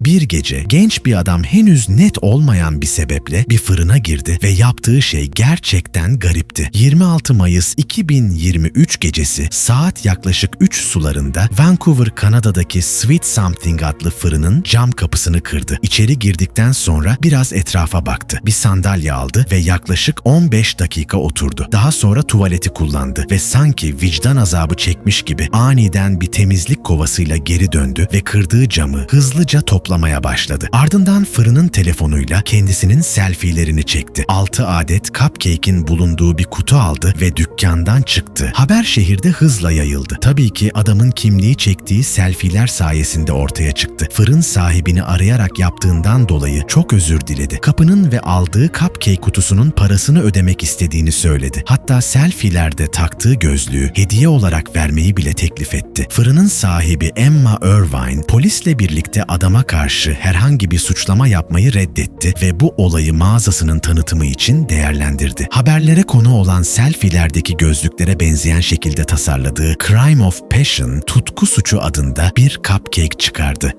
Bir gece genç bir adam henüz net olmayan bir sebeple bir fırına girdi ve yaptığı şey gerçekten garipti. 26 Mayıs 2023 gecesi saat yaklaşık 3 sularında Vancouver, Kanada'daki Sweet Something adlı fırının cam kapısını kırdı. İçeri girdikten sonra biraz etrafa baktı. Bir sandalye aldı ve yaklaşık 15 dakika oturdu. Daha sonra tuvaleti kullandı ve sanki vicdan azabı çekmiş gibi aniden bir temizlik kovasıyla geri döndü ve kırdığı camı hızlıca toplamaya başladı. Ardından fırının telefonuyla kendisinin selfielerini çekti. 6 adet cupcake'in bulunduğu bir kutu aldı ve dükkandan çıktı. Haber şehirde hızla yayıldı. Tabii ki adamın kimliği çektiği selfieler sayesinde ortaya çıktı. Fırın sahibini arayarak yaptığından dolayı çok özür diledi. Kapının ve aldığı cupcake kutusunun parasını ödemek istediğini söyledi. Hatta selfielerde taktığı gözlüğü hediye olarak vermeyi bile teklif etti. Fırının sahibi Emma Irvine polisle birlikte adama karşı herhangi bir suçlama yapmayı reddetti ve bu olayı mağazasının tanıtımı için değerlendirdi. Haberlere konu olan selfielerdeki gözlüklere benzeyen şekilde tasarladığı Crime of Passion, tutku suçu adında bir cupcake çıkardı.